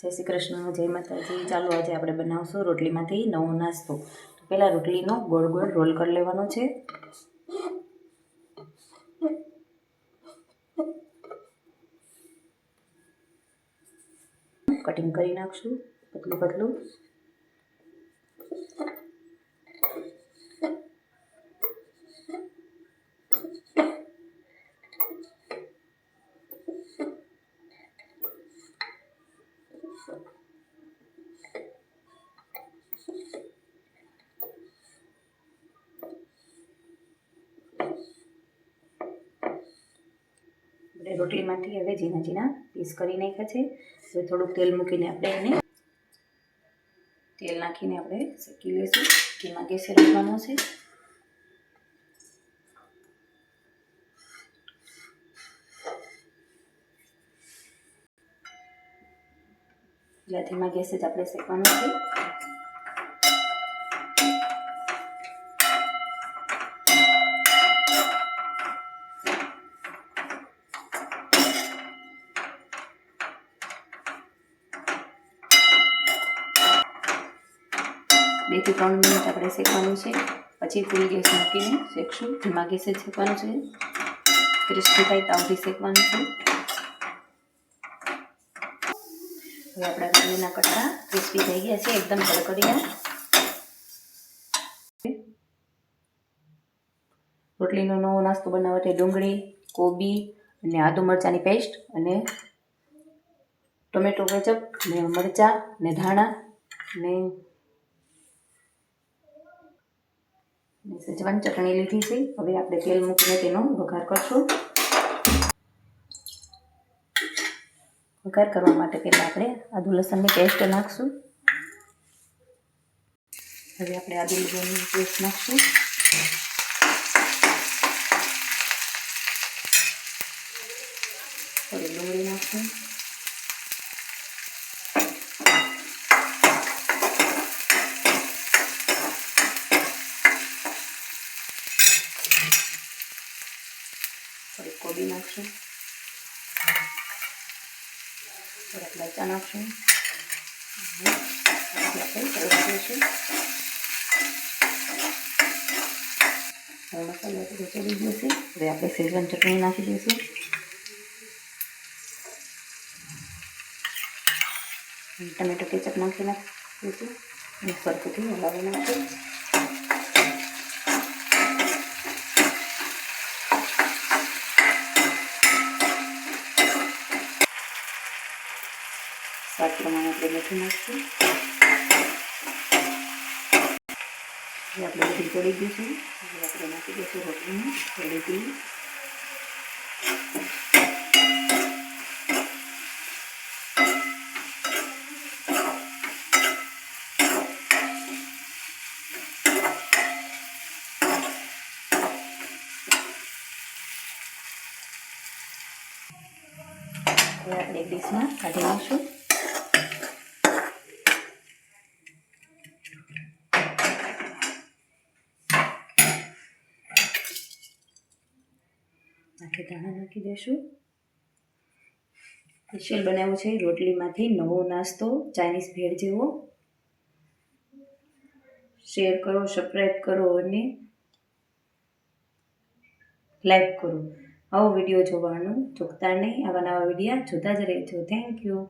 જય શ્રી કૃષ્ણ, જય માતાજી. ચાલો આજે આપણે બનાવશું રોટલીમાંથી નવો નાસ્તો. પહેલાં રોટલીનો ગોળ ગોળ રોલ કરી લેવાનો છે. કટિંગ કરી નાખશું, પતલું પતલું. આપણે રોટલીમાંથી હવે ઝીણા ઝીણા પીસ કરી નાખ્યા છે. હવે થોડુંક તેલ મૂકીને આપણે એને તેલ નાખીને આપણે શેકી લઈશું. ધીમા ગેસે રાખવાનો છે. એટલે ધીમા ગેસે જ આપણે શેકવાનું છે બેથી ત્રણ મિનિટ આપણે શેકવાનું છે પછી ફૂલ ગેસ મૂકીને શેકશું ધીમા ગેસે શેકવાનું છે ક્રિસ્પી થાય તાવથી શેકવાનું છે હવે આપણા રોટલીના કટકા ક્રિસ્પી થઈ ગયા છે, એકદમ કડકડિયા રોટલીનો નવો નાસ્તો બનાવવા માટે ડુંગળી, કોબી અને આદુ મરચાંની પેસ્ટ અને ટોમેટો કેચપ ને મરચાં ને ધાણા ને સજવાન ચટણી લીધી છે. હવે આપણે તેલ મૂકીને તેનો વઘાર કરશું. વઘાર કરવા માટે પહેલાં આપણે આદુ લસણની પેસ્ટ નાખશું. હવે આપણે આદુ લસણની પેસ્ટ નાખશું. થોડી ડુંગળી નાખશું. થોડી કોબી નાખશું. થોડાક મરચાં નાખશું. દઈશું હવે મસાલો બધો ચડી ગયો છે. હવે આપણે શેઝવાન ચટણી નાખી દઈશું. ટમેટો કેચઅપ નાખી નાખીશું. સરખુંથી હલાવી નાખીશું. સ્વાદ પ્રમાણે આપણે મીઠું નાખીશું હવે આપણે બધી ચડી ગયું છે હવે આપણે નાખી દઈશું રોટલીને થોડીથી હવે આપણે એક ડીશમાં કાઢી નાખશું નાખી ધાણા નાખી દઈશું સ્પેશિયલ બનાવ્યું છે રોટલીમાંથી નવો નાસ્તો, ચાઇનીઝ ભેળ જેવો. શેર કરો સબસ્ક્રાઈબ કરો અને લાઈક કરો. આવો વીડિયો જોવાનું. ચૂકતા નહીં આવા નવા વિડીયા. જોતા જ રહેજો. Thank you.